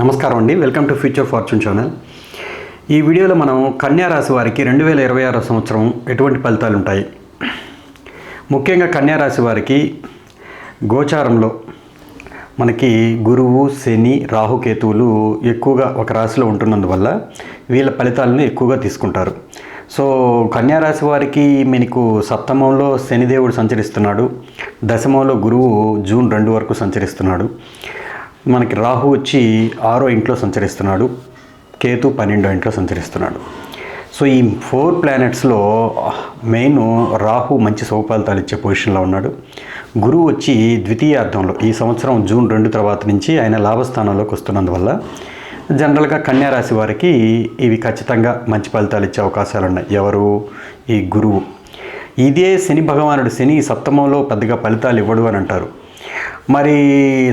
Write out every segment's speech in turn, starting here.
నమస్కారం అండి. Welcome to Future Fortune channel. ఈ వీడియోలో మనం కన్యా రాశి వారికి రెండు వేల ఇరవై ఆరో సంవత్సరం ఎటువంటి ఫలితాలు ఉంటాయి? ముఖ్యంగా కన్యా రాశి వారికి గోచారంలో మనకి గురువు శని రాహుకేతువులు ఎక్కువగా ఒక రాశిలో ఉంటున్నందువల్ల వీళ్ళ ఫలితాలను ఎక్కువగా తీసుకుంటారు. సో కన్యా రాశి వారికి మీకు సప్తమంలో శనిదేవుడు సంచరిస్తున్నాడు. దశమంలో గురువు జూన్ రెండు వరకు సంచరిస్తున్నాడు. మనకి రాహు వచ్చి ఆరో ఇంట్లో సంచరిస్తున్నాడు. కేతు పన్నెండో ఇంట్లో సంచరిస్తున్నాడు. సో ఈ ఫోర్ ప్లానెట్స్లో మెయిన్ రాహు మంచి సౌఫలితాలు ఇచ్చే పొజిషన్లో ఉన్నాడు. గురువు వచ్చి ద్వితీయార్థంలో ఈ సంవత్సరం జూన్ రెండు తర్వాత నుంచి ఆయన లాభస్థానంలోకి వస్తున్నందువల్ల జనరల్గా కన్యారాశి వారికి ఇవి ఖచ్చితంగా మంచి ఫలితాలు ఇచ్చే అవకాశాలు ఉన్నాయి. ఎవరు? ఈ గురువు. ఇదే శని భగవానుడు. శని సప్తమంలో పెద్దగా ఫలితాలు ఇవ్వడు అని అంటారు. మరి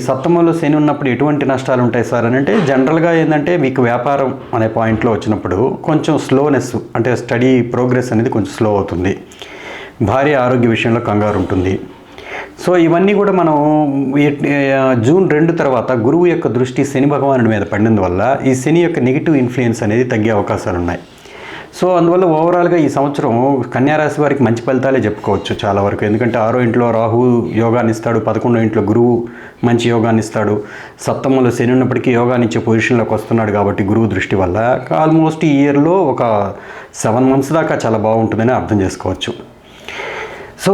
సప్తమంలో శని ఉన్నప్పుడు ఎటువంటి నష్టాలు ఉంటాయి సార్ అని అంటే జనరల్గా ఏంటంటే మీకు వ్యాపారం అనే పాయింట్లో వచ్చినప్పుడు కొంచెం స్లోనెస్ అంటే స్టడీ ప్రోగ్రెస్ అనేది కొంచెం స్లో అవుతుంది. భార్య ఆరోగ్య విషయంలో కంగారు ఉంటుంది. సో ఇవన్నీ కూడా మనం జూన్ రెండు తర్వాత గురువు యొక్క దృష్టి శని భగవానుడి మీద పడినందువల్ల ఈ శని యొక్క నెగిటివ్ ఇన్ఫ్లుయెన్స్ అనేది తగ్గే అవకాశాలు ఉన్నాయి సో అందువల్ల ఓవరాల్గా ఈ సంవత్సరం కన్యారాశి వారికి మంచి ఫలితాలే చెప్పుకోవచ్చు చాలా వరకు. ఎందుకంటే ఆరో ఇంట్లో రాహు యోగాన్ని ఇస్తాడు పదకొండో ఇంట్లో గురువు మంచి యోగాన్ని ఇస్తాడు. సప్తమంలో శని ఉన్నప్పటికీ యోగాన్ని ఇచ్చే పొజిషన్లోకి వస్తున్నాడు కాబట్టి గురువు దృష్టి వల్ల ఆల్మోస్ట్ ఈ ఇయర్లో ఒక సెవెన్ మంత్స్ దాకా చాలా బాగుంటుందని అర్థం చేసుకోవచ్చు. సో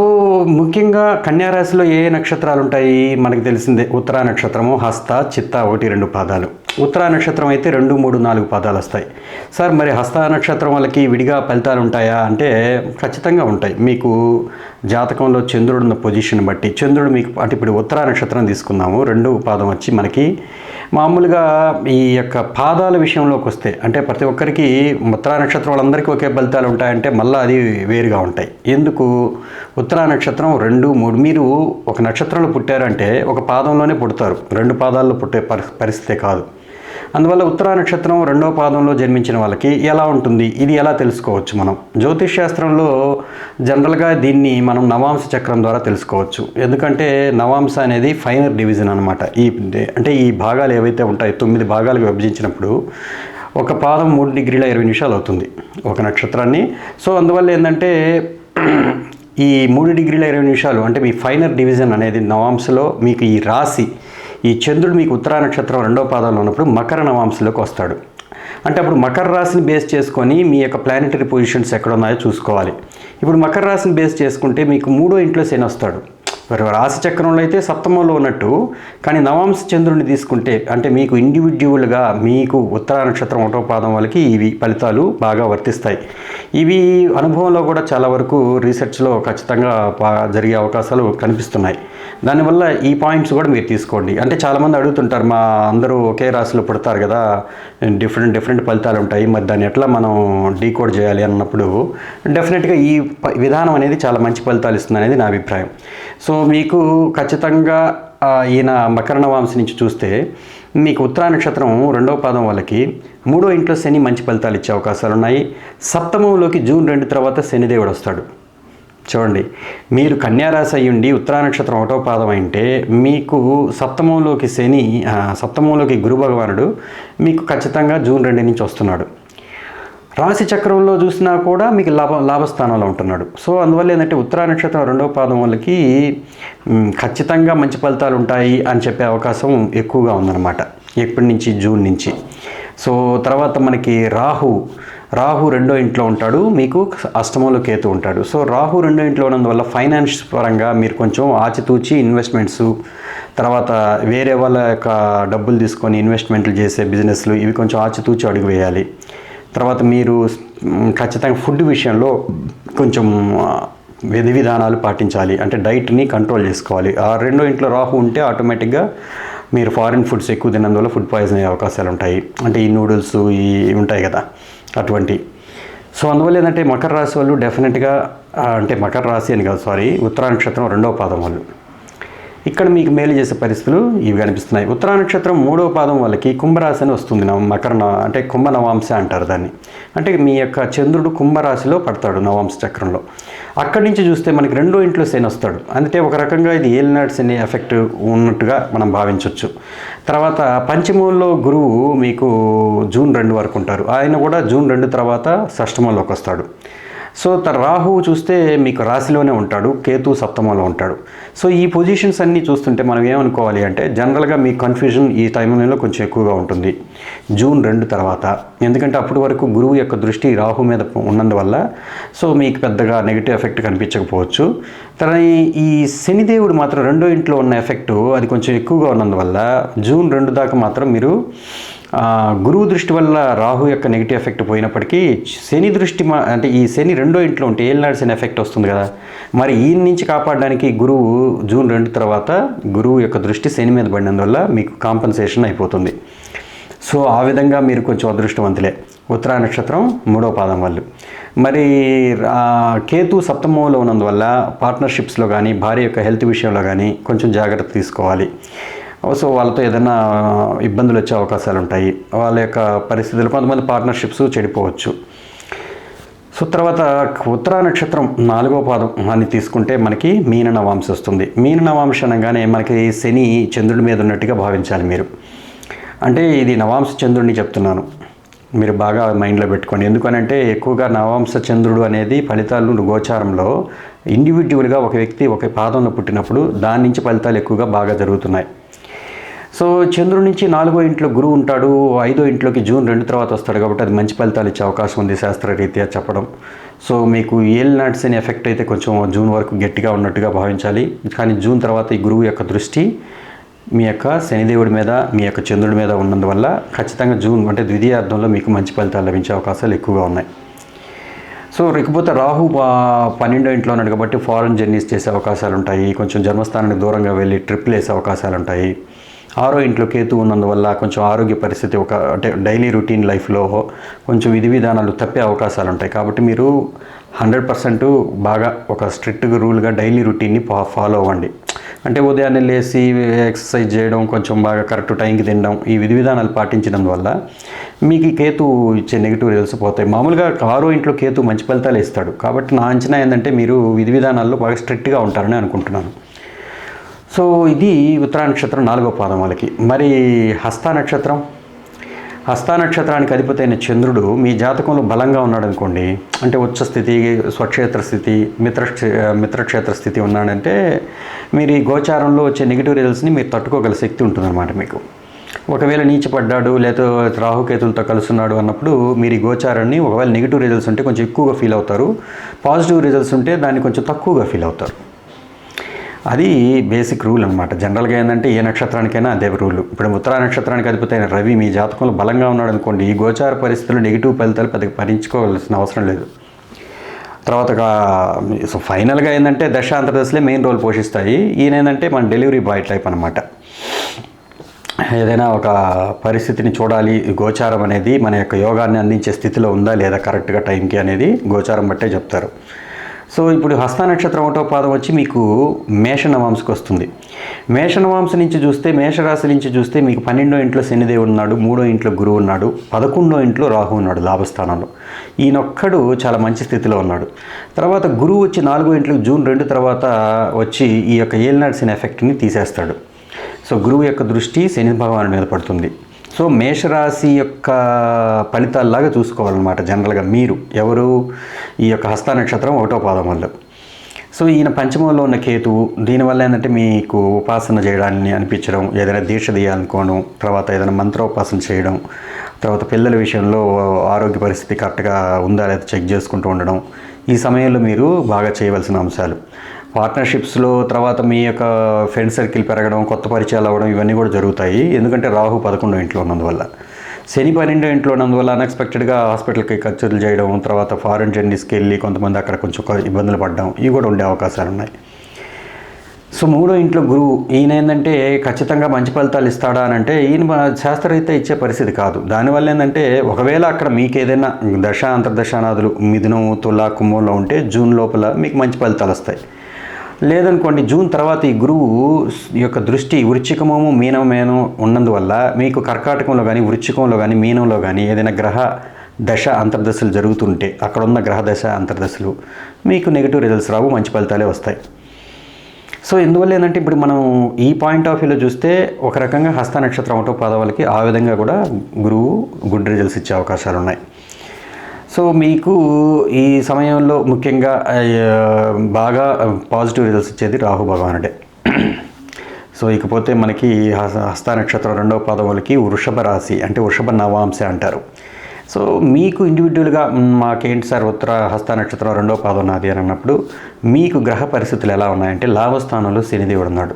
ముఖ్యంగా కన్యారాశిలో ఏ ఏ నక్షత్రాలు ఉంటాయి మనకు తెలిసిందే ఉత్తరా నక్షత్రము హస్త చిత్త ఒకటి రెండు పాదాలు. ఉత్తరా నక్షత్రం అయితే రెండు మూడు నాలుగు పాదాలు వస్తాయి. సార్ మరి హస్త నక్షత్రం వాళ్ళకి విడిగా ఫలితాలు ఉంటాయా? అంటే ఖచ్చితంగా ఉంటాయి. మీకు జాతకంలో చంద్రుడు ఉన్న పొజిషన్ బట్టి. చంద్రుడు మీకు అంటే ఇప్పుడు ఉత్తరా నక్షత్రం తీసుకుందాము. రెండు పాదం వచ్చి మనకి మామూలుగా ఈ యొక్క పాదాల విషయంలోకి వస్తే అంటే ప్రతి ఒక్కరికి ఉత్తరా నక్షత్రం వాళ్ళందరికీ ఒకే ఫలితాలు ఉంటాయంటే మళ్ళీ అది వేరుగా ఉంటాయి. ఎందుకు? ఉత్తరా నక్షత్రం రెండు మూడు మీరు ఒక నక్షత్రంలో పుట్టారంటే ఒక పాదంలోనే పుడతారు. రెండు పాదాల్లో పుట్టే పరి పరిస్థితే కాదు. అందువల్ల ఉత్తరా నక్షత్రం రెండవ పాదంలో జన్మించిన వాళ్ళకి ఎలా ఉంటుంది? ఇది ఎలా తెలుసుకోవచ్చు మనం? జ్యోతిష్ శాస్త్రంలో జనరల్గా దీన్ని మనం నవాంశ చక్రం ద్వారా తెలుసుకోవచ్చు. ఎందుకంటే నవాంశ అనేది ఫైనర్ డివిజన్ అనమాట ఈ అంటే ఈ భాగాలు ఏవైతే ఉంటాయో తొమ్మిది భాగాలుగా విభజించినప్పుడు ఒక పాదం మూడు డిగ్రీల ఇరవై నిమిషాలు అవుతుంది ఒక నక్షత్రాన్ని. సో అందువల్ల ఏంటంటే ఈ మూడు డిగ్రీల ఇరవై నిమిషాలు అంటే మీ ఫైనర్ డివిజన్ అనేది నవాంశలో మీకు ఈ రాశి ఈ చంద్రుడు మీకు ఉత్తరా నక్షత్రం రెండో పాదంలో ఉన్నప్పుడు మకర నవాంశలోకి వస్తాడు. అంటే అప్పుడు మకర రాశిని బేస్ చేసుకొని మీ యొక్క ప్లానెటరీ పొజిషన్స్ ఎక్కడ ఉన్నాయో చూసుకోవాలి. ఇప్పుడు మకర రాశిని బేస్ చేసుకుంటే మీకు మూడో ఇంట్లో శని వస్తాడు. మరి రాశి చక్రంలో అయితే సప్తమంలో ఉన్నట్టు కానీ నవాంశ చంద్రుడిని తీసుకుంటే అంటే మీకు ఇండివిజువల్గా మీకు ఉత్తర నక్షత్రం ఒకటో పాదం వాళ్ళకి ఇవి ఫలితాలు బాగా వర్తిస్తాయి. ఇవి అనుభవంలో కూడా చాలా వరకు రీసెర్చ్లో ఖచ్చితంగా జరిగే అవకాశాలు కనిపిస్తున్నాయి. దానివల్ల ఈ పాయింట్స్ కూడా మీరు తీసుకోండి. అంటే చాలామంది అడుగుతుంటారు మా అందరూ ఒకే రాశిలో పుడతారు కదా డిఫరెంట్ డిఫరెంట్ ఫలితాలు ఉంటాయి మరి దాన్ని ఎట్లా మనం డీకోడ్ చేయాలి అన్నప్పుడు డెఫినెట్గా ఈ ప- విధానం అనేది చాలా మంచి ఫలితాలు ఇస్తుంది అనేది నా అభిప్రాయం. సో మీకు ఖచ్చితంగా ఈయన మకరణ వంశ నుంచి చూస్తే మీకు ఉత్తరా నక్షత్రం రెండవ పాదం వాళ్ళకి మూడో ఇంట్లో శని మంచి ఫలితాలు ఇచ్చే అవకాశాలు ఉన్నాయి. సప్తమంలోకి జూన్ రెండు తర్వాత శనిదేవుడు వస్తాడు. చూడండి మీరు కన్యారాశి అయ్యుండి ఉత్తరా నక్షత్రం ఒకటో పాదం అంటే మీకు సప్తమంలోకి శని సప్తమంలోకి గురు భగవానుడు మీకు ఖచ్చితంగా జూన్ రెండు నుంచి వస్తున్నాడు. రాశి చక్రంలో చూసినా కూడా మీకు లాభ లాభస్థానంలో ఉంటున్నాడు. సో అందువల్ల ఏంటంటే ఉత్తరా నక్షత్రం రెండవ పాదం వాళ్ళకి ఖచ్చితంగా మంచి ఫలితాలు ఉంటాయి అని చెప్పే అవకాశం ఎక్కువగా ఉందన్నమాట. ఎప్పటి నుంచి? జూన్ నుంచి. సో తర్వాత మనకి రాహు రాహు రెండో ఇంట్లో ఉంటాడు మీకు అష్టమంలో కేతు ఉంటాడు. సో రాహు రెండో ఇంట్లో ఉన్నందువల్ల ఫైనాన్స్ పరంగా మీరు కొంచెం ఆచితూచి ఇన్వెస్ట్మెంట్స్ తర్వాత వేరే వాళ్ళ యొక్క డబ్బులు తీసుకొని ఇన్వెస్ట్మెంట్లు చేసే బిజినెస్లు ఇవి కొంచెం ఆచితూచి అడుగు వేయాలి. తర్వాత మీరు ఖచ్చితంగా ఫుడ్ విషయంలో కొంచెం విధి విధానాలు పాటించాలి. అంటే డైట్ని కంట్రోల్ చేసుకోవాలి. ఆ రెండో ఇంట్లో రాహు ఉంటే ఆటోమేటిక్గా మీరు ఫారిన్ ఫుడ్స్ ఎక్కువ తిన్నందువల్ల ఫుడ్ పాయిజన్ అయ్యే అవకాశాలు ఉంటాయి. అంటే ఈ నూడిల్స్ ఈ ఇవి ఉంటాయి కదా అటువంటి. సో అందువల్ల ఏంటంటే మకర రాశి వాళ్ళు డెఫినెట్గా అంటే మకర రాశి అని కాదు సారీ ఉత్తరా నక్షత్రం రెండవ పాదం వాళ్ళు. ఇక్కడ మీకు మేలు చేసే పరిస్థితులు ఇవి కనిపిస్తున్నాయి. ఉత్తరా నక్షత్రం మూడవ పాదం వాళ్ళకి కుంభరాశి అని వస్తుంది. నవ మకర అంటే కుంభ నవాంశ అంటారు దాన్ని. అంటే మీ యొక్క చంద్రుడు కుంభరాశిలో పడతాడు నవాంశ చక్రంలో. అక్కడి నుంచి చూస్తే మనకి రెండో ఇంట్లో శని వస్తాడు. అంటే ఒక రకంగా ఇది ఏలినాడు శని ఎఫెక్ట్ ఉన్నట్టుగా మనం భావించవచ్చు తర్వాత పంచమంలో గురువు మీకు జూన్ రెండు వరకు ఉంటారు. ఆయన కూడా జూన్ రెండు తర్వాత షష్టమంలోకి వస్తాడు. సో త రాహువు చూస్తే మీకు రాశిలోనే ఉంటాడు. కేతు సప్తమంలో ఉంటాడు. సో ఈ పొజిషన్స్ అన్నీ చూస్తుంటే మనం ఏమనుకోవాలి అంటే జనరల్గా మీ కన్ఫ్యూజన్ ఈ టైంలో కొంచెం ఎక్కువగా ఉంటుంది. జూన్ రెండు తర్వాత. ఎందుకంటే అప్పటి వరకు గురువు యొక్క దృష్టి రాహు మీద ఉన్నందువల్ల సో మీకు పెద్దగా నెగిటివ్ ఎఫెక్ట్ కనిపించకపోవచ్చు. తన ఈ- శనిదేవుడు మాత్రం రెండో ఇంట్లో ఉన్న ఎఫెక్టు అది కొంచెం ఎక్కువగా ఉన్నందువల్ల జూన్ రెండు దాకా మాత్రం మీరు గురువు దృష్టి వల్ల రాహు యొక్క నెగిటివ్ ఎఫెక్ట్ పోయినప్పటికీ శని దృష్టి మా అంటే ఈ శని రెండో ఇంట్లో ఉంటే ఏళ్ళనాడు శని ఎఫెక్ట్ వస్తుంది కదా. మరి ఈ నుంచి కాపాడడానికి గురువు జూన్ రెండు తర్వాత గురువు యొక్క దృష్టి శని మీద పడినందువల్ల మీకు కాంపన్సేషన్ అయిపోతుంది. సో ఆ విధంగా మీరు కొంచెం అదృష్టవంతులే. ఉత్తరా నక్షత్రం మూడో పాదం వాళ్ళు. మరి కేతు సప్తమంలో ఉన్నందువల్ల పార్ట్నర్షిప్స్లో కానీ భార్య యొక్క హెల్త్ విషయంలో కానీ కొంచెం జాగ్రత్త తీసుకోవాలి. సో వాళ్ళతో ఏదైనా ఇబ్బందులు వచ్చే అవకాశాలు ఉంటాయి. వాళ్ళ యొక్క పరిస్థితులు కొంతమంది పార్ట్నర్షిప్స్ చెడిపోవచ్చు. సో తర్వాత ఉత్తరా నక్షత్రం నాలుగో పాదం అని తీసుకుంటే మనకి మీన నవాంశ వస్తుంది. మీన నవాంశ అనగానే మనకి శని చంద్రుడి మీద ఉన్నట్టుగా భావించాలి మీరు. అంటే ఇది నవాంశ చంద్రుడిని చెప్తున్నాను. మీరు బాగా మైండ్లో పెట్టుకోండి. ఎందుకనంటే ఎక్కువగా నవాంశ చంద్రుడు అనేది ఫలితాలు గోచారంలో ఇండివిజువల్గా ఒక వ్యక్తి ఒక పాదంలో పుట్టినప్పుడు దాని నుంచి ఫలితాలు ఎక్కువగా బాగా జరుగుతున్నాయి. సో చంద్రుడి నుంచి నాలుగో ఇంట్లో గురువు ఉంటాడు ఐదో ఇంట్లోకి జూన్ రెండు తర్వాత వస్తాడు కాబట్టి అది మంచి ఫలితాలు ఇచ్చే అవకాశం ఉంది శాస్త్రరీత్యా చెప్పడం. సో మీకు ఏల్ నాట్స్ అనే ఎఫెక్ట్ అయితే కొంచెం జూన్ వరకు గట్టిగా ఉన్నట్టుగా భావించాలి. కానీ జూన్ తర్వాత ఈ గురువు యొక్క దృష్టి మీ యొక్క శనిదేవుడి మీద మీ యొక్క చంద్రుడి మీద ఉన్నందువల్ల ఖచ్చితంగా జూన్ అంటే ద్వితీయార్థంలో మీకు మంచి ఫలితాలు లభించే అవకాశాలు ఎక్కువగా ఉన్నాయి. సో ఇకపోతే రాహు పన్నెండో ఇంట్లో ఉన్నాడు కాబట్టి ఫారెన్ జర్నీస్ చేసే అవకాశాలు ఉంటాయి. కొంచెం జన్మస్థానానికి దూరంగా వెళ్ళి ట్రిప్లు వేసే అవకాశాలు ఉంటాయి. ఆరో ఇంట్లో కేతు ఉన్నందువల్ల కొంచెం ఆరోగ్య పరిస్థితి ఒక అంటే డైలీ రొటీన్ లైఫ్లో కొంచెం విధి విధానాలు తప్పే అవకాశాలు ఉంటాయి. కాబట్టి మీరు హండ్రెడ్ పర్సెంట్ బాగా ఒక స్ట్రిక్ట్గా రూల్గా డైలీ రొటీన్ని ఫాలో అవ్వండి. అంటే ఉదయాన్నే లేచి ఎక్సర్సైజ్ చేయడం కొంచెం బాగా కరెక్ట్ టైంకి తినడం ఈ విధి విధానాలు పాటించడం వల్ల మీకు ఈ కేతు ఇచ్చే నెగిటివ్ రిజల్ట్స్ పోతాయి. మామూలుగా ఆరో ఇంట్లో కేతు మంచి ఫలితాలు ఇస్తాడు. కాబట్టి నా అంచనా ఏంటంటే మీరు విధి విధానాల్లో బాగా స్ట్రిక్ట్గా ఉంటారని అనుకుంటున్నాను. సో ఇది ఉత్తరా నక్షత్రం నాలుగో పాదం వాళ్ళకి. మరి హస్త నక్షత్రం? హస్త నక్షత్రానికి అధిపతైన చంద్రుడు మీ జాతకంలో బలంగా ఉన్నాడు అనుకోండి అంటే ఉచ్చ స్థితి స్వక్షేత్ర స్థితి మిత్ర మిత్రక్షేత్ర స్థితి ఉన్నాడంటే మీరు ఈ గోచారంలో వచ్చే నెగిటివ్ రిజల్ట్స్ని మీరు తట్టుకోగల శక్తి ఉంటుందన్నమాట మీకు. ఒకవేళ నీచపడ్డాడు లేదా రాహుకేతులతో కలుస్తున్నాడు అన్నప్పుడు మీరు ఈ గోచారాన్ని ఒకవేళ నెగిటివ్ రిజల్ట్స్ ఉంటే కొంచెం ఎక్కువగా ఫీల్ అవుతారు. పాజిటివ్ రిజల్ట్స్ ఉంటే దాన్ని కొంచెం తక్కువగా ఫీల్ అవుతారు. అది బేసిక్ రూల్ అనమాట జనరల్గా ఏంటంటే ఏ నక్షత్రానికైనా అదే రూల్ ఇప్పుడు ఉత్తరా నక్షత్రానికి అధిపతి అయిన రవి మీ జాతకంలో బలంగా ఉన్నాడు అనుకోండి ఈ గోచార పరిస్థితులు నెగిటివ్ ఫలితాలు పెద్దగా భరించుకోవాల్సిన అవసరం లేదు. తర్వాత సో ఫైనల్గా ఏంటంటే దశాంతర దశలే మెయిన్ రోల్ పోషిస్తాయి. ఈయన ఏంటంటే మన డెలివరీ బాయ్ టైప్ అనమాట ఏదైనా ఒక పరిస్థితిని చూడాలి గోచారం అనేది మన యొక్క యోగాన్ని అందించే స్థితిలో ఉందా లేదా కరెక్ట్గా టైంకి అనేది గోచారం బట్టే చెప్తారు. సో ఇప్పుడు హస్త నక్షత్రం ఒకటో పాదం వచ్చి మీకు మేషనవాంశకు వస్తుంది. మేషనవాంశ నుంచి చూస్తే మేషరాశి నుంచి చూస్తే మీకు పన్నెండో ఇంట్లో శనిదేవుడు ఉన్నాడు మూడో ఇంట్లో గురువు ఉన్నాడు పదకొండో ఇంట్లో రాహు ఉన్నాడు లాభస్థానంలో. ఈయనొక్కడు చాలా మంచి స్థితిలో ఉన్నాడు. తర్వాత గురువు వచ్చి నాలుగో ఇంట్లో జూన్ రెండు తర్వాత వచ్చి ఈ యొక్క ఏలినాడు శని ఎఫెక్ట్ని తీసేస్తాడు. సో గురువు యొక్క దృష్టి శని భగవాను మీద పడుతుంది. సో మేషరాశి యొక్క ఫలితాల్లాగా చూసుకోవాలన్నమాట జనరల్గా మీరు. ఎవరు? ఈ యొక్క హస్త నక్షత్రం ఒకటో పాదం వల్ల. సో ఈయన పంచమంలో ఉన్న కేతువు దీనివల్ల ఏంటంటే మీకు ఉపాసన చేయడాన్ని అనిపించడం ఏదైనా దీక్ష తీయాలనుకోవడం తర్వాత ఏదైనా మంత్రోపాసన చేయడం తర్వాత పిల్లల విషయంలో ఆరోగ్య పరిస్థితి కరెక్ట్గా ఉందా లేదా చెక్ చేసుకుంటూ ఉండడం ఈ సమయంలో మీరు బాగా చేయవలసిన అంశాలు. పార్ట్నర్షిప్స్లో తర్వాత మీ యొక్క ఫ్రెండ్ సర్కిల్ పెరగడం కొత్త పరిచయాలు అవ్వడం ఇవన్నీ కూడా జరుగుతాయి. ఎందుకంటే రాహు పదకొండో ఇంట్లో ఉన్నందువల్ల. శని పన్నెండో ఇంట్లో ఉన్నందువల్ల అన్ఎక్స్పెక్టెడ్గా హాస్పిటల్కి ఖర్చులు చేయడం తర్వాత ఫారెన్ జర్నీస్కి వెళ్ళి కొంతమంది అక్కడ కొంచెం ఇబ్బందులు పడడం ఇవి కూడా ఉండే అవకాశాలు ఉన్నాయి. సో మూడో ఇంట్లో గురువు ఈయన ఏంటంటే ఖచ్చితంగా మంచి ఫలితాలు ఇస్తాడా అని అంటే ఈయన మన శాస్త్రరీత్యా ఇచ్చే పరిస్థితి కాదు. దానివల్ల ఏంటంటే ఒకవేళ అక్కడ మీకు ఏదైనా దశ అంతర్దశానాదులు మిథునం తులా కుంభంలో ఉంటే జూన్ లోపల మీకు మంచి ఫలితాలు వస్తాయి. లేదనుకోండి జూన్ తర్వాత ఈ గురువు యొక్క దృష్టి వృచ్చికమము మీనమేను ఉన్నందువల్ల మీకు కర్కాటకంలో కానీ వృచ్చికంలో కానీ మీనంలో కానీ ఏదైనా గ్రహ దశ అంతర్దశలు జరుగుతుంటే అక్కడ ఉన్న గ్రహ దశ అంతర్దశలు మీకు నెగిటివ్ రిజల్ట్స్ రావు మంచి ఫలితాలే వస్తాయి. సో ఎందువల్ల ఏంటంటే ఇప్పుడు మనం ఈ పాయింట్ ఆఫ్ వ్యూలో చూస్తే ఒక రకంగా హస్త నక్షత్రం ఒకటో పాదవాళ్ళకి ఆ విధంగా కూడా గురువు గుడ్ రిజల్ట్స్ ఇచ్చే అవకాశాలు ఉన్నాయి సో మీకు ఈ సమయంలో ముఖ్యంగా బాగా పాజిటివ్ రిజల్ట్స్ ఇచ్చేది రాహు భగవానుడే. సో ఇకపోతే మనకి హస్త- నక్షత్రం రెండవ పాదం వాళ్ళకి వృషభ రాశి అంటే వృషభ నవాంశ అంటారు. సో మీకు ఇండివిజువల్గా మాకేంటి సార్ ఉత్తర హస్త నక్షత్రం రెండవ పాదం నాది అని అన్నప్పుడు మీకు గ్రహ పరిస్థితులు ఎలా ఉన్నాయంటే లాభస్థానంలో శనిదేవుడు ఉన్నాడు.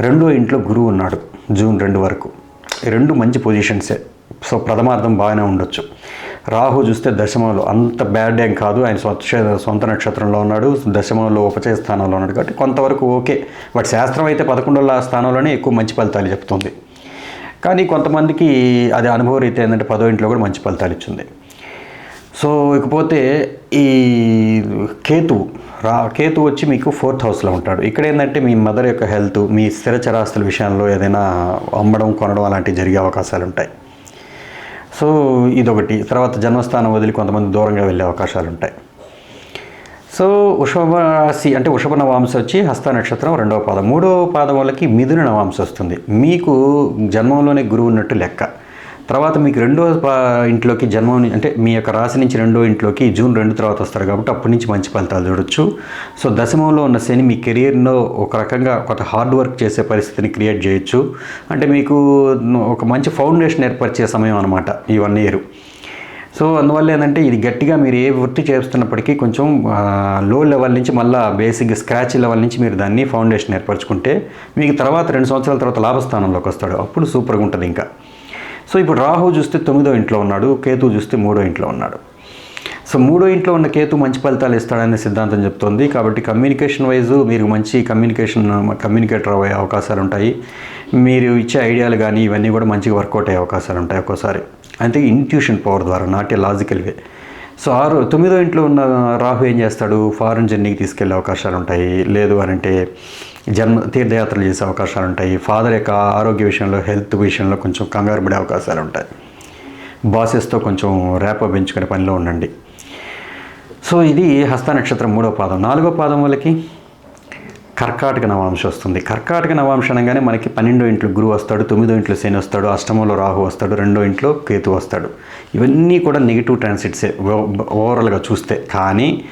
రెండో ఇంట్లో గురువు ఉన్నాడు జూన్ రెండు వరకు. రెండు మంచి పొజిషన్సే సో ప్రథమార్థం బాగానే ఉండొచ్చు. రాహు చూస్తే దశమంలో అంత బ్యాడ్ ఏం కాదు. ఆయన స్వచ్ఛ సొంత నక్షత్రంలో ఉన్నాడు. దశమంలో ఉపచయ స్థానంలో ఉన్నాడు కాబట్టి కొంతవరకు ఓకే. బట్ శాస్త్రం అయితే పదకొండవ స్థానంలోనే ఎక్కువ మంచి ఫలితాలు చెప్తుంది. కానీ కొంతమందికి అది అనుభవ రీతి ఏంటంటే పదో ఇంట్లో కూడా మంచి ఫలితాలు ఇచ్చింది. సో ఇకపోతే ఈ కేతు రా కేతు వచ్చి మీకు ఫోర్త్ హౌస్లో ఉంటాడు. ఇక్కడ ఏంటంటే మీ మదర్ యొక్క హెల్త్ మీ స్థిర చరాస్తుల విషయంలో ఏదైనా అమ్మడం కొనడం అలాంటివి జరిగే అవకాశాలు ఉంటాయి. సో ఇదొకటి. తర్వాత జన్మస్థానం వదిలి కొంతమంది దూరంగా వెళ్ళే అవకాశాలు ఉంటాయి సో వృషభ రాశి అంటే వృషభ నవాంశ వచ్చి హస్త నక్షత్రం రెండవ పాదం. మూడవ పాదం వాళ్ళకి మిథున నవాంశ వస్తుంది. మీకు జన్మంలోనే గురువు ఉన్నట్టు లెక్క. తర్వాత మీకు రెండో పా- ఇంట్లోకి జన్మం అంటే మీ యొక్క రాశి నుంచి రెండో ఇంట్లోకి జూన్ రెండు తర్వాత వస్తారు కాబట్టి అప్పటి నుంచి మంచి ఫలితాలు చూడొచ్చు. సో దశమంలో ఉన్న శని మీ కెరియర్లో ఒక రకంగా కొంత హార్డ్ వర్క్ చేసే పరిస్థితిని క్రియేట్ చేయొచ్చు. అంటే మీకు ఒక మంచి ఫౌండేషన్ ఏర్పరిచే సమయం అనమాట ఈ వన్ ఇయర్. సో అందువల్ల ఏంటంటే ఇది గట్టిగా మీరు ఏ వృత్తి చేస్తున్నప్పటికీ కొంచెం లో లెవెల్ నుంచి మళ్ళీ బేసిక్ స్క్రాచ్ లెవెల్ నుంచి మీరు దాన్ని ఫౌండేషన్ ఏర్పరచుకుంటే మీకు తర్వాత రెండు సంవత్సరాల తర్వాత లాభస్థానంలోకి వస్తాడు. అప్పుడు సూపర్గా ఉంటుంది ఇంకా. సో ఇప్పుడు రాహు చూస్తే తొమ్మిదో ఇంట్లో ఉన్నాడు కేతు చూస్తే మూడో ఇంట్లో ఉన్నాడు. సో మూడో ఇంట్లో ఉన్న కేతు మంచి ఫలితాలు ఇస్తాడనే సిద్ధాంతం చెప్తోంది. కాబట్టి కమ్యూనికేషన్ వైజ్ మీరు మంచి కమ్యూనికేషన్ కమ్యూనికేటర్ అయ్యే అవకాశాలు ఉంటాయి. మీరు ఇచ్చే ఐడియాలు కానీ ఇవన్నీ కూడా మంచిగా వర్కౌట్ అయ్యే అవకాశాలు ఉంటాయి ఒక్కోసారి. అంటే ఇంట్యూషన్ పవర్ ద్వారా not a logical way so ఆరు తొమ్మిదో ఇంట్లో ఉన్న రాహు ఏం చేస్తాడు? ఫారెన్ జర్నీకి తీసుకెళ్ళే అవకాశాలు ఉంటాయి. లేదు అని అంటే జన్మ తీర్థయాత్రలు చేసే అవకాశాలు ఉంటాయి. ఫాదర్ యొక్క ఆరోగ్య విషయంలో హెల్త్ విషయంలో కొంచెం కంగారు పడే అవకాశాలు ఉంటాయి. బాసెస్తో కొంచెం ర్యాప్ పెంచుకునే పనిలో ఉండండి. సో ఇది హస్త నక్షత్రం మూడో పాదం. నాలుగో పాదం వాళ్ళకి కర్కాటక నవాంశ వస్తుంది. కర్కాటక నవాంశ అనగానే మనకి పన్నెండో ఇంట్లో గురువు వస్తాడు తొమ్మిదో ఇంట్లో శని వస్తాడు అష్టమంలో రాహు వస్తాడు రెండో ఇంట్లో కేతు వస్తాడు. ఇవన్నీ కూడా నెగిటివ్ ట్రాన్సిట్సే ఓవరాల్గా చూస్తే. కానీ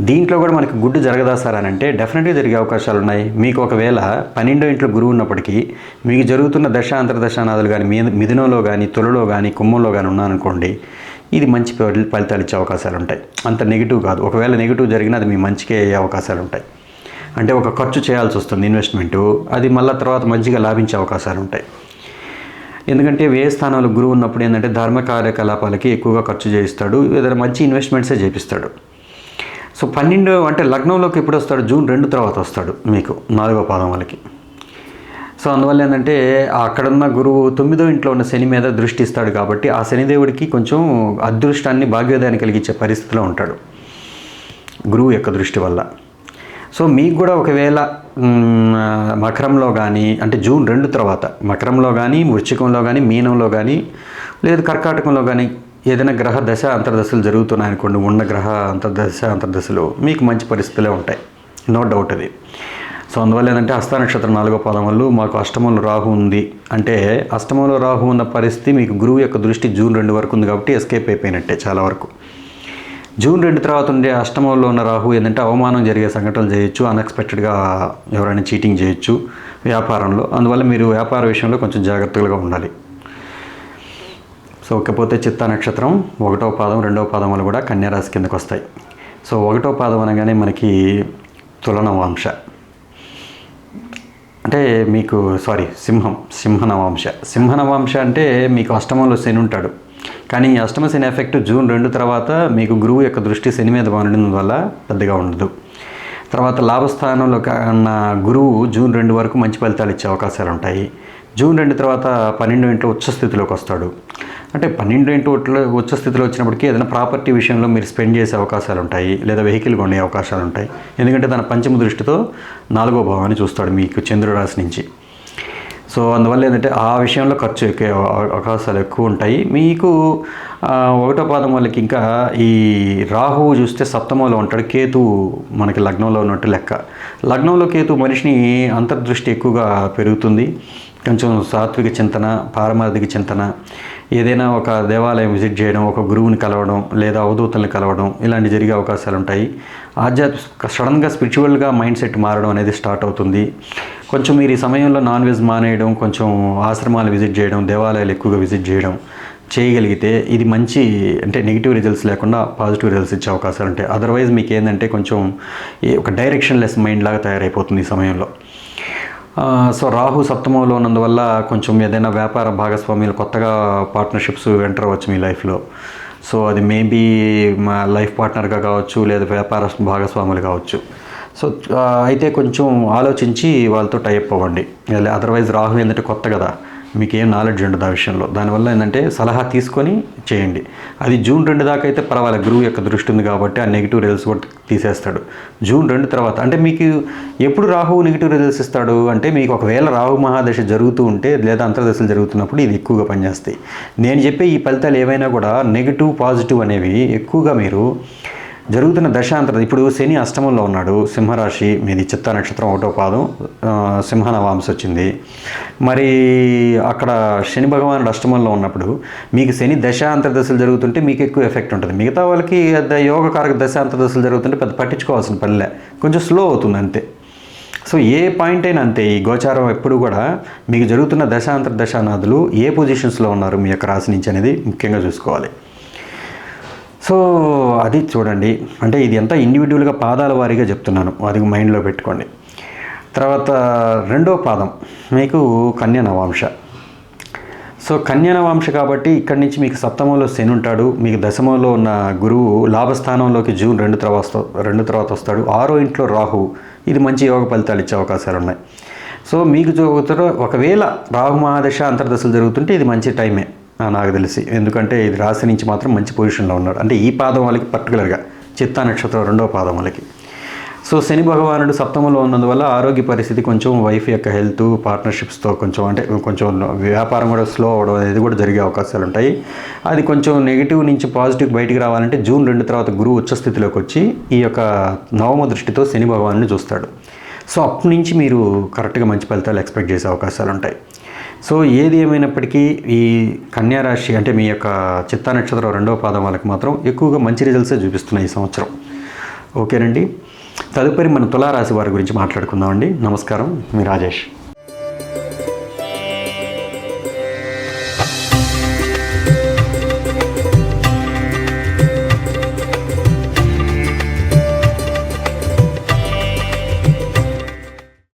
దీంట్లో కూడా మనకి గుడ్డు జరగదా సార్ అని అంటే డెఫినెట్గా జరిగే అవకాశాలు ఉన్నాయి. మీకు ఒకవేళ పన్నెండో ఇంట్లో గురువు ఉన్నప్పటికీ మీకు జరుగుతున్న దశ అంతర్దశానాదులు కానీ మీ మిథునంలో కానీ తొలలో కానీ కుంభంలో కానీ ఉన్నారనుకోండి ఇది మంచి ఫలితాలు ఇచ్చే అవకాశాలు ఉంటాయి. అంత నెగిటివ్ కాదు. ఒకవేళ నెగిటివ్ జరిగినా అది మీ మంచికే అయ్యే అవకాశాలు ఉంటాయి. అంటే ఒక ఖర్చు చేయాల్సి వస్తుంది ఇన్వెస్ట్మెంటు అది మళ్ళీ తర్వాత మంచిగా లాభించే అవకాశాలు ఉంటాయి. ఎందుకంటే వ్యయ స్థానాలు గురువు ఉన్నప్పుడు ఏంటంటే ధర్మ కార్యకలాపాలకి ఎక్కువగా ఖర్చు చేయిస్తాడు. ఏదైనా మంచి ఇన్వెస్ట్మెంట్సే చేపిస్తాడు. సో పన్నెండు అంటే లగ్నంలోకి ఎప్పుడు వస్తాడు? జూన్ రెండు తర్వాత వస్తాడు మీకు నాలుగో పాదం వాళ్ళకి. సో అందువల్ల ఏంటంటే అక్కడున్న గురువు తొమ్మిదో ఇంట్లో ఉన్న శని మీద దృష్టి ఇస్తాడు కాబట్టి ఆ శనిదేవుడికి కొంచెం అదృష్టాన్ని భాగ్యోదయాన్ని కలిగించే పరిస్థితిలో ఉంటాడు గురువు యొక్క దృష్టి వల్ల. సో మీకు కూడా ఒకవేళ మకరంలో కానీ అంటే జూన్ రెండు తర్వాత మకరంలో కానీ వృశ్చికంలో కానీ మీనంలో కానీ లేదు కర్కాటకంలో కానీ ఏదైనా గ్రహ దశ అంతర్దశలు జరుగుతున్నాయనుకోండి ఉన్న గ్రహ అంతర్దశ అంతర్దశలు మీకు మంచి పరిస్థితులే ఉంటాయి. నో డౌట్ అది. సో అందువల్ల ఏంటంటే హస్త నక్షత్రం నాలుగో పాదం వల్ల మాకు అష్టమంలో రాహు ఉంది. అంటే అష్టమంలో రాహు ఉన్న పరిస్థితి మీకు గురువు యొక్క దృష్టి జూన్ రెండు వరకు ఉంది కాబట్టి ఎస్కేప్ అయిపోయినట్టే చాలా వరకు. జూన్ రెండు తర్వాత ఉండే అష్టమంలో ఉన్న రాహు ఏంటంటే అవమానం జరిగే సంఘటనలు చేయొచ్చు అన్ఎక్స్పెక్టెడ్గా ఎవరైనా చీటింగ్ చేయొచ్చు వ్యాపారంలో. అందువల్ల మీరు వ్యాపార విషయంలో కొంచెం జాగ్రత్తగా ఉండాలి. సో ఇకపోతే చిత్తా నక్షత్రం ఒకటో పాదం రెండవ పాదం వల్ల కూడా కన్యారాశి కిందకు వస్తాయి. సో ఒకటో పాదం అనగానే మనకి తులనవాంశ. అంటే మీకు సారీ సింహం సింహనవాంశ. సింహనవాంశ అంటే మీకు అష్టమంలో శని ఉంటాడు. కానీ ఈ అష్టమ శని ఎఫెక్ట్ జూన్ రెండు తర్వాత మీకు గురువు యొక్క దృష్టి శని మీద ఉండడం వల్ల పెద్దగా ఉండదు. తర్వాత లాభస్థానంలో ఉన్న గురువు జూన్ రెండు వరకు మంచి ఫలితాలు ఇచ్చే అవకాశాలు ఉంటాయి. జూన్ రెండు తర్వాత పన్నెండు ఇంట్లో ఉచ్చ స్థితిలోకి వస్తాడు. అంటే పన్నెండు ఇంటి ఒట్లో ఉచ్చ స్థితిలో వచ్చినప్పటికీ ఏదైనా ప్రాపర్టీ విషయంలో మీరు స్పెండ్ చేసే అవకాశాలు ఉంటాయి లేదా వెహికల్ కొనే అవకాశాలు ఉంటాయి ఎందుకంటే తన పంచమ దృష్టితో నాలుగో భావాన్ని చూస్తాడు మీకు చంద్రుడు నుంచి. సో అందువల్ల ఏంటంటే ఆ విషయంలో ఖర్చు ఎక్కువ అవకాశాలు ఎక్కువ ఉంటాయి. మీకు ఒకటో పాదం వాళ్ళకి ఇంకా ఈ రాహువు చూస్తే సప్తమంలో ఉంటాడు. కేతు మనకి లగ్నంలో ఉన్నట్టు లెక్క. లగ్నంలో కేతు మనిషిని అంతర్దృష్టి ఎక్కువగా పెరుగుతుంది. కొంచెం సాత్విక చింతన పారమార్థిక చింతన ఏదైనా ఒక దేవాలయం విజిట్ చేయడం ఒక గురువుని కలవడం లేదా అవధూతల్ని కలవడం ఇలాంటి జరిగే అవకాశాలు ఉంటాయి. ఆధ్యాత్మిక సడన్గా స్పిరిచువల్గా మైండ్ సెట్ మారడం అనేది స్టార్ట్ అవుతుంది. కొంచెం మీరు ఈ సమయంలో నాన్ వెజ్ మానేయడం కొంచెం ఆశ్రమాలు విజిట్ చేయడం దేవాలయాలు ఎక్కువగా విజిట్ చేయడం చేయగలిగితే ఇది మంచి అంటే నెగిటివ్ రిజల్ట్స్ లేకుండా పాజిటివ్ రిజల్ట్స్ ఇచ్చే అవకాశాలు ఉంటాయి. అదర్వైజ్ మీకు ఏంటంటే కొంచెం ఒక డైరెక్షన్ లెస్ మైండ్ లాగా తయారైపోతుంది ఈ సమయంలో. సో రాహు సప్తమంలో ఉన్నందువల్ల కొంచెం ఏదైనా వ్యాపార భాగస్వామ్యాలు కొత్తగా పార్ట్నర్షిప్స్ ఎంటర్ అవ్వచ్చు మీ లైఫ్లో సో అది మేబీ మా లైఫ్ పార్ట్నర్గా కావచ్చు లేదా వ్యాపార భాగస్వాములు కావచ్చు. సో అయితే కొంచెం ఆలోచించి వాళ్ళతో టైప్ అవ్వండి. అదర్వైజ్ రాహు ఏంటంటే కొత్త కదా. మీకు ఏం నాలెడ్జ్ ఉండదు ఆ విషయంలో. దానివల్ల ఏంటంటే సలహా తీసుకొని చేయండి. అది జూన్ రెండు దాకా అయితే పర్వాలేదు గురువు యొక్క దృష్టి ఉంది కాబట్టి ఆ నెగిటివ్ రిజల్ట్స్ కూడా తీసేస్తాడు. జూన్ రెండు తర్వాత అంటే మీకు ఎప్పుడు రాహువు నెగిటివ్ రిజల్ట్స్ ఇస్తాడు? అంటే మీకు ఒకవేళ రాహు మహాదశ జరుగుతూ ఉంటే లేదా అంతర్దశలు జరుగుతున్నప్పుడు ఇది ఎక్కువగా పనిచేస్తాయి. నేను చెప్పే ఈ ఫలితాలు ఏవైనా కూడా నెగిటివ్ పాజిటివ్ అనేవి ఎక్కువగా మీరు జరుగుతున్న దశాంతరం ఇప్పుడు శని అష్టమంలో ఉన్నాడు. సింహరాశి మీది చిత్త నక్షత్రం ఒకటో పాదం. సింహనవాంశ వచ్చింది. మరి అక్కడ శని భగవానుడు అష్టమంలో ఉన్నప్పుడు మీకు శని దశాంతర దశలు జరుగుతుంటే మీకు ఎక్కువ ఎఫెక్ట్ ఉంటుంది. మిగతా వాళ్ళకి యోగకారక దశాంతర దశలు జరుగుతుంటే పెద్ద పట్టించుకోవాల్సిన పనిలే కొంచెం స్లో అవుతుంది అంతే. సో ఏ పాయింట్ అయినా అంతే. ఈ గోచారం ఎప్పుడు కూడా మీకు జరుగుతున్న దశాంతర దశానాథులు ఏ పొజిషన్స్లో ఉన్నారు మీ యొక్క రాశి నుంచి అనేది ముఖ్యంగా చూసుకోవాలి. సో అది చూడండి. అంటే ఇది అంతా ఇండివిజువల్గా పాదాల వారీగా చెప్తున్నాను. అది మైండ్లో పెట్టుకోండి. తర్వాత రెండో పాదం. మీకు కన్య నవాంశ. సో కన్యానవాంశ కాబట్టి ఇక్కడి నుంచి మీకు సప్తమంలో శని ఉంటాడు. మీకు దశమంలో ఉన్న గురువు లాభస్థానంలోకి జూన్ రెండు తర్వాత రెండు తర్వాత వస్తాడు. ఆరో ఇంట్లో రాహు. ఇది మంచి యోగ ఫలితాలు ఇచ్చే అవకాశాలు ఉన్నాయి. సో మీకు జరుగుతారో ఒకవేళ రాహు మహాదశ అంతర్దశలు జరుగుతుంటే ఇది మంచి టైమే. నాకు తెలిసి. ఎందుకంటే ఇది రాశి నుంచి మాత్రం మంచి పొజిషన్లో ఉన్నాడు. అంటే ఈ పాదం వాళ్ళకి పర్టికులర్గా చిత్తా నక్షత్రం రెండవ పాదం వాళ్ళకి. సో శని భగవానుడు సప్తమంలో ఉన్నందువల్ల ఆరోగ్య పరిస్థితి కొంచెం వైఫ్ యొక్క హెల్త్ పార్ట్నర్షిప్స్తో కొంచెం అంటే కొంచెం వ్యాపారం కూడా స్లో అవడం అనేది కూడా జరిగే అవకాశాలు ఉంటాయి. అది కొంచెం నెగిటివ్ నుంచి పాజిటివ్ బయటికి రావాలంటే జూన్ రెండు తర్వాత గురువు ఉచ్చస్థితిలోకి వచ్చి ఈ యొక్క నవమ దృష్టితో శని భగవాన్ని చూస్తాడు. సో అప్పటి నుంచి మీరు కరెక్ట్గా మంచి ఫలితాలు ఎక్స్పెక్ట్ చేసే అవకాశాలు ఉంటాయి. సో ఏది ఏమైనప్పటికీ ఈ కన్యా రాశి అంటే మీ యొక్క చిత్తా నక్షత్రం రెండవ పాదం వాళ్ళకి మాత్రం ఎక్కువగా మంచి రిజల్ట్సే చూపిస్తున్నాయి ఈ సంవత్సరం. ఓకేనండి? తదుపరి మన తులారాశి వారి గురించి మాట్లాడుకుందామండి. నమస్కారం. మీ రాజేష్.